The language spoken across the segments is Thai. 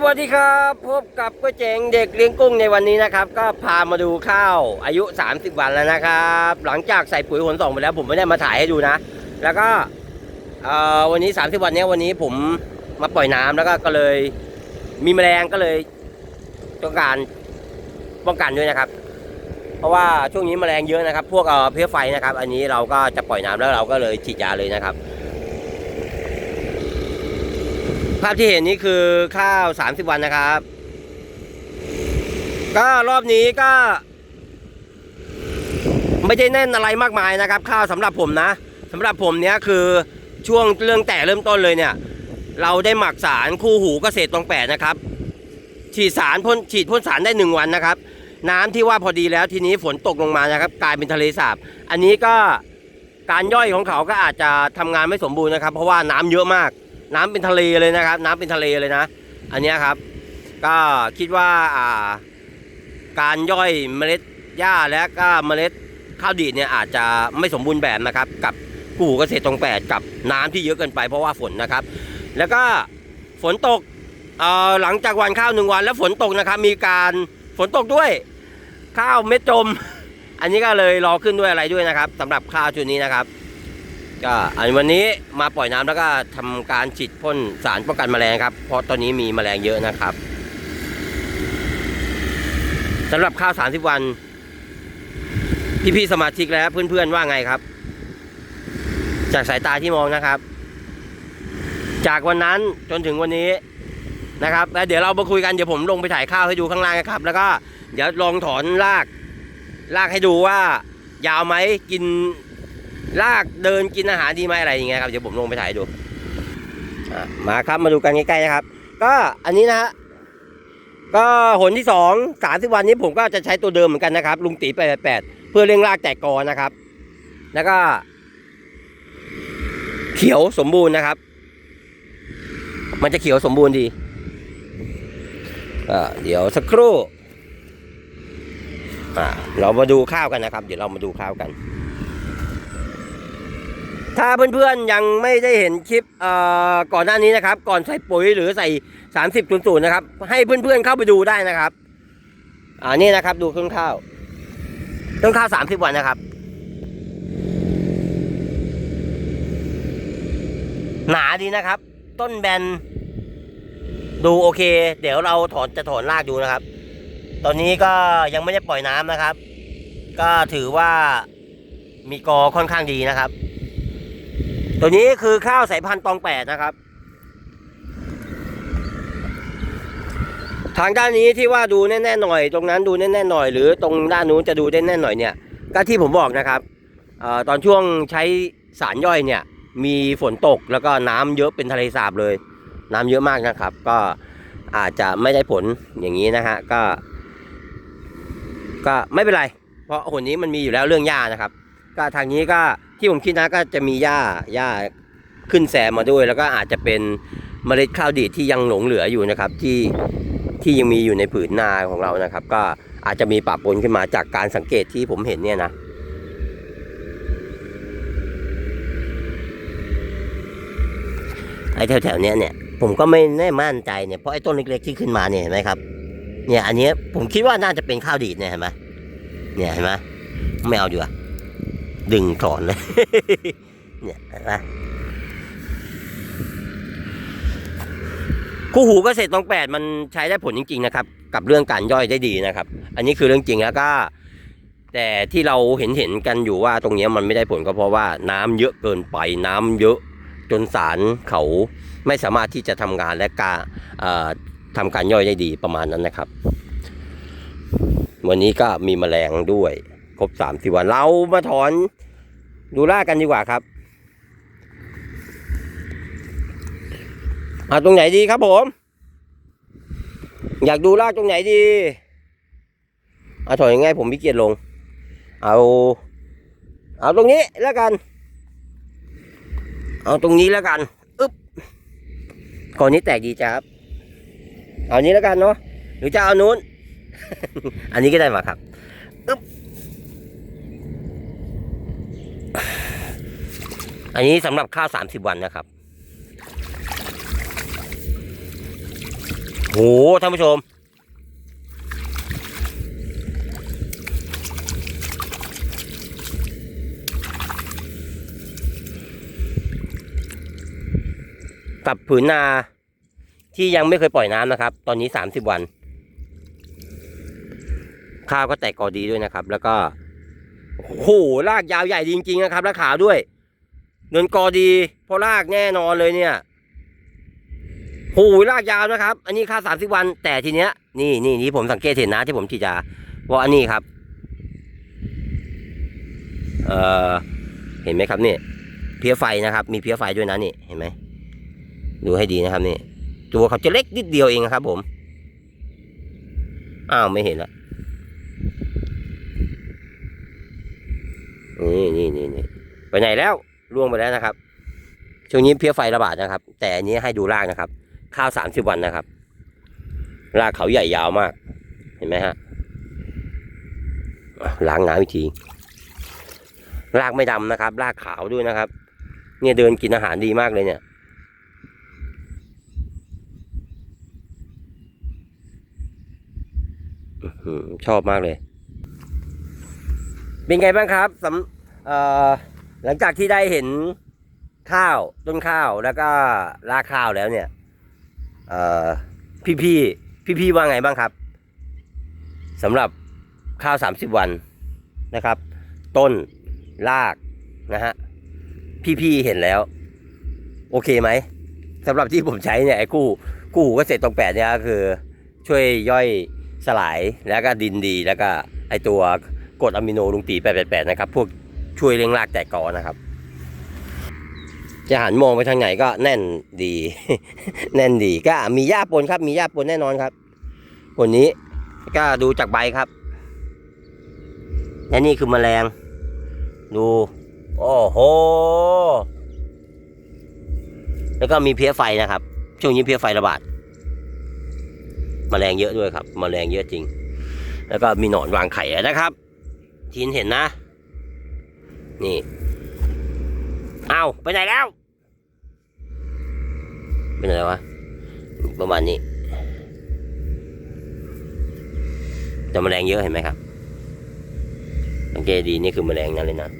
สวัสดีครับพบกับก๋วยเจ๋งเด็กเลี้ยงกุ้งในวันนี้นะครับ ก็พามาดูข้าวอายุ 30 วันแล้วนะครับ หลังจากใส่ปุ๋ยขนส่งไปแล้ว ผมไม่ได้มาถ่ายให้ดูนะ แล้วก็วันนี้ 30 วันเนี้ยวันนี้ผมมาปล่อยน้ำแล้วก็ก็เลยมีแมลงก็เลยต้องการป้องกันด้วยนะครับ เพราะว่าช่วงนี้แมลงเยอะนะครับ พวกเพลี้ยไฟนะครับ อันนี้เราก็จะปล่อยน้ำแล้วเราก็เลยฉีดยาเลยนะครับ ภาพที่เห็นนี้คือข้าว 30 วันนะครับ ก็รอบนี้ก็ ไม่ได้แน่นอะไรมากมายนะครับ ข้าวสำหรับผมนะสำหรับผมเนี้ยคือช่วงเรื่องแต่เริ่มต้นเลยเนี่ย เราได้หมักสารคู่หูเกษตรตรงแปดนะครับ ฉีดสารพ่นฉีดพ่นสารได้หนึ่งวันนะครับ น้ำที่ว่าพอดีแล้วทีนี้ฝนตกลงมานะครับ กลายเป็นทะเลสาบ อันนี้ก็การย่อยของเขาก็อาจจะทำงานไม่สมบูรณ์นะครับ เพราะว่าน้ำเยอะมาก น้ำเป็นทะเลเลยนะครับ น้ำเป็นทะเลเลยนะ อันนี้ครับ ก็คิดว่าอ่าการย่อยเมล็ดหญ้าและก็เมล็ดข้าวดีดเนี่ยอาจจะไม่สมบูรณ์แบบนะครับ กับกู่เกษตรตรงแปดกับน้ำที่เยอะเกินไปเพราะว่าฝนนะครับ แล้วก็ฝนตกหลังจากวันข้าวหนึ่งวัน แล้วฝนตกนะครับ มีการฝนตกด้วยข้าวเม็ดจม อันนี้ก็เลยรอขึ้นด้วยอะไรด้วยนะครับสำหรับข้าวชุดนี้นะครับ ก็อันวันนี้มาปล่อยน้ำแล้วก็ทำการฉีดพ่นสารป้องกันแมลงครับ เพราะตอนนี้มีแมลงเยอะนะครับสำหรับข้าว30วัน พี่ๆสมาชิกและเพื่อนๆว่าไงครับ จากสายตาที่มองนะครับ จากวันนั้นจนถึงวันนี้นะครับแล้วเดี๋ยวเรามาคุยกันเดี๋ยวผมลงไปถ่ายข้าวให้ดูข้างล่างนะครับ แล้วก็เดี๋ยวลองถอนรากรากให้ดูว่ายาวไหมกิน ลากเดินกินอาหารดีไหมอะไรอย่างเงี้ยครับเดี๋ยวผมลงไปถ่ายดูมาครับมาดูกันใกล้ๆนะครับ ก็อันนี้นะฮะก็หนที่สองสามสิบวันนี้ผมก็จะใช้ตัวเดิมเหมือนกันนะครับ ลุงตีแปดแปดเพื่อเร่งรากแตกกอนะครับ แล้วก็ เขียวสมบูรณ์นะครับ มันจะเขียวสมบูรณ์ดีเดี๋ยวสักครู่เรามาดูข้าวกันนะครับ เดี๋ยวเรามาดูข้าวกัน ถ้าเพื่อนๆยังไม่ได้เห็นคลิปอ่อก่อนหน้านี้นะครับ ก่อนใส่ปุ๋ยหรือใส่ 30ศูนย์นะครับ ให้เพื่อนๆเข้าไปดูได้นะครับ อ่านี่นะครับ ดูต้นข้าวต้นข้าว 30 วันนะครับ หนาดีนะครับ ต้นแบน ดูโอเค เดี๋ยวเราถอนจะถอนรากดูนะครับ ตอนนี้ก็ยังไม่ได้ปล่อยน้ำนะครับ ก็ถือว่ามีกอค่อนข้างดีนะครับ ตัวนี้คือข้าวสายพันธุ์ตองแปดนะครับ ทางด้านนี้ที่ว่าดูแน่ๆหน่อย ตรงนั้นดูแน่ๆหน่อย หรือตรงด้านนู้นจะดูได้แน่หน่อยเนี่ย ก็ที่ผมบอกนะครับอตอนช่วงใช้สารย่อยเนี่ย มีฝนตกแล้วก็น้ำเยอะเป็นทะเลสาบเลย น้ำเยอะมากนะครับ ก็อาจจะไม่ได้ผลอย่างนี้นะฮะก็ ก็ไม่เป็นไร เพราะหนนี้มันมีอยู่แล้วเรื่องหญ้านะครับ ก็ทางนี้ก็ ที่ผมคิดนะก็จะมีหญ้าหญ้าขึ้นแซมมาด้วย แล้วก็อาจจะเป็นเมล็ดข้าวดีดที่ยังหลงเหลืออยู่นะครับ ที่ที่ยังมีอยู่ในผืนนาของเรานะครับ ก็อาจจะมีปะปนขึ้นมาจากการสังเกตที่ผมเห็นเนี่ยนะไอ้แถวๆเนี้ยเนี่ยผมก็ไม่แน่มั่นใจเนี่ยเพราะไอ้ต้นเล็กๆที่ขึ้นมาเนี่ยเห็นไหมครับ เนี่ยอันนี้ผมคิดว่าน่าจะเป็นข้าวดีดเนี่ยเห็นไหมเนี่ยเห็นไหมไม่เอาดีกว่า ดึงถอนเลย เนี่ยเห็นไหมคู่หูเกษตรตองแปดมันใช้ได้ผลจริง ๆ นะครับ กับเรื่องการย่อยได้ดีนะครับ อันนี้คือเรื่องจริงแล้วก็ แต่ที่เราเห็นเห็นกันอยู่ว่าตรงนี้มันไม่ได้ผลก็เพราะว่าน้ำเยอะเกินไปน้ำเยอะจนสารเขาไม่สามารถที่จะทำงานและการเอ่อทำการย่อยได้ดีประมาณนั้นนะครับ วันนี้ก็มีแมลงด้วย ครบสามสิบวันเรามาถอนดูล่ากันดีกว่าครับเอาตรงไหนดีครับผม อยากดูลากตรงไหนดีเอาถอยยังไงผมพิเกียจลง เอา เอาตรงนี้แล้วกัน เอาตรงนี้แล้วกันอึ๊บก่อนนี้แตกดีจ้าครับ เอานี้แล้วกันเนาะหรือจะเอานู้น อันนี้ก็ได้มาครับอัันนี้สำหรับข้าวสามสิบวันนะครับโหท่านผู้ชม กับผืนนาที่ยังไม่เคยปล่อยน้ำนะครับ ตอนนี้สามสิบวัน ข้าวก็แตกกอดีด้วยนะครับ แล้วก็โหรากยาวใหญ่จริงๆนะครับและขาวด้วย เดินกอดีเพราะรากแน่นอนเลยเนี่ยโอ้โหรากยาวนะครับ อันนี้ข้าสามสิบวัน แต่ทีเนี้ย นี่นี่นี่ผมสังเกตเห็นนะที่ผมฉีดยาว่าอันนี้ครับ เอ่อ เห็นไหมครับเนี่ยเพี้ยไฟนะครับ มีเพี้ยไฟด้วยนะนี่เห็นไหมดูให้ดีนะครับนี่ตัวเขาจะเล็กนิดเดียวเองครับ ผม อ้าวไม่เห็นละนี่นี่นี่นี่ไปไหนแล้ว ล่วงไปแล้วนะครับ ช่วงนี้เพี้ยไฟระบาดนะครับ แต่อันนี้ให้ดูรากนะครับ ข้าวสามสิบวันนะครับ รากเขาใหญ่ยาวมาก เห็นไหมฮะล้างน้ำอีกที รากไม่ดำนะครับ รากขาวด้วยนะครับ เนี่ยเดินกินอาหารดีมากเลยเนี่ยชอบมากเลย เป็นไงบ้างครับสำเอ่อ หลังจากที่ได้เห็นข้าวต้นข้าวแล้วก็รากข้าวแล้วเนี่ยพี่พี่พี่พี่ว่าไงบ้างครับสำหรับข้าวสามสิบวันนะครับ ต้นรากนะฮะพี่พี่เห็นแล้ว โอเคไหมสำหรับที่ผมใช้เนี่ยไอ้กู้กู้หูเกษตรตรงแปดเนี่ยคือช่วยย่อยสลายแล้วก็ดินดีแล้วก็ไอตัวกรดอะมิโนลุงตี888นะครับพวก ช่วยเลี้ยงรากแตกกอนะครับ จะหันมองไปทางไหนก็แน่นดี แน่นดีก็มีหญ้าปนครับ มีหญ้าปนแน่นอนครับผลนี้ก็ดูจากใบครับและนี่คือแมลง ดู โอ้โห แล้วก็มีเพี้ยไฟนะครับ ช่วงนี้เพี้ยไฟระบาดมแมลงเยอะด้วยครับมแมลงเยอะจริง แล้วก็มีหนอนวางไข่นะครับ ทีนเห็นนะ นี่เอาไปไหนแล้วไปไหนววะประมาณนี้แต่แมลงเยอะเห็นไหมครับสังเกตดีนี่คือแมลงนั่นเลยนะ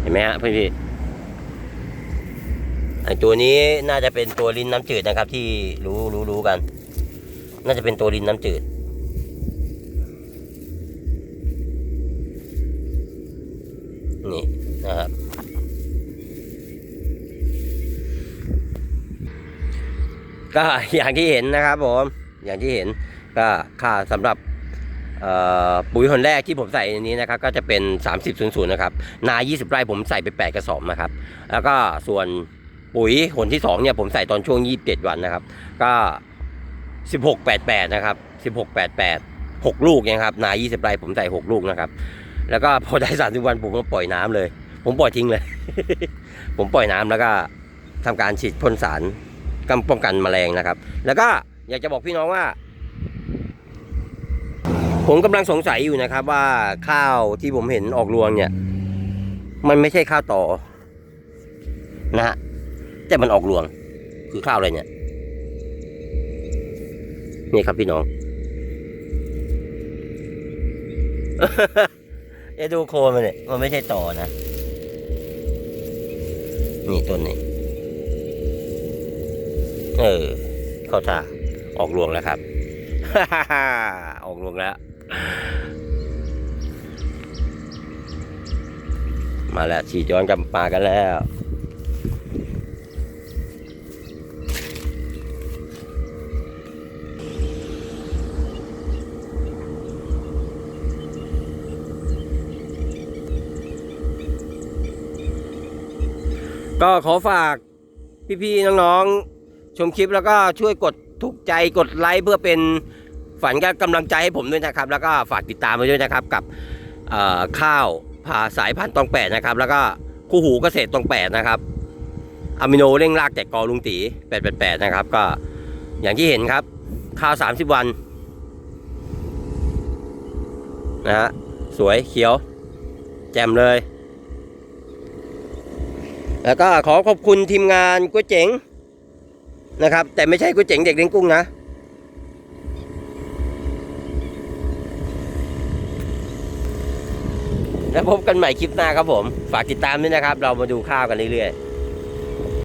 เห็นไหมฮะพี่พี่ไอตัวนี้น่าจะเป็นตัวลิ้นน้ำจืดนะครับ ที่รู้รู้รู้กัน น่าจะเป็นตัวลิ้นน้ำจืด นะครับก็อย่างที่เห็นนะครับผมอย่างที่เห็นก็ค่าสำหรับปุ๋ยหนแรกที่ผมใส่ในนี้นะครับ ก็จะเป็น 3000นะครับนา 20 ไร่ผมใส่ไป 8 กระสอบนะครับ แล้วก็ส่วนปุ๋ยหนที่2เนี่ยผมใส่ตอนช่วง 27 วันนะครับ ก็ 1688 นะครับ 1688 6 ลูกเองครับนา 20 ไร่ผมใส่ 6 ลูกนะครับ แล้วก็พอได้ 30 วันผมก็ปล่อยน้ำเลย ผมปล่อยทิ้งเลย ผมปล่อยน้ำแล้วก็ทำการฉีดพ่นสารกำป้องกันแมลงนะครับ แล้วก็อยากจะบอกพี่น้องว่า ผมกำลังสงสัยอยู่นะครับ ว่าข้าวที่ผมเห็นออกรวงเนี่ย มันไม่ใช่ข้าวต่อนะฮะแต่มันออกรวง คือข้าวอะไรเนี่ยนี่ครับพี่น้องเอะดูโคนมันเนี่ยมันไม่ใช่ต่อนะ นี่ต้นนี้ เออ เข้าท่า ออกรวงแล้วครับ ออกรวงแล้ว มาแล้วฉีดย้อนกลับมากันแล้ว ก็ขอฝากพี่ๆน้องๆชมคลิปแล้วก็ช่วยกดถูกใจกดไลค์เพื่อเป็นฝันกับกำลังใจให้ผมด้วยนะครับ แล้วก็ฝากติดตามไปด้วยนะครับกับข้าวผ่าสายพันธุ์ตองแปดนะครับ แล้วก็คู่หูเกษตรตองแปดนะครับอะมิโนเร่งรากแตกกอลุงตี888นะครับ ก็อย่างที่เห็นครับ ข้าว30วันนะฮะสวยเขียว แจ่มเลย แล้วก็ขอขอบคุณทีมงานก๋วยเจ๋งนะครับ แต่ไม่ใช่ก๋วยเจ๋งเด็กเลี้ยงกุ้งนะแล้วพบกันใหม่คลิปหน้าครับผม ฝากติดตามด้วยนะครับ เรามาดูข้าวกันเรื่อยๆ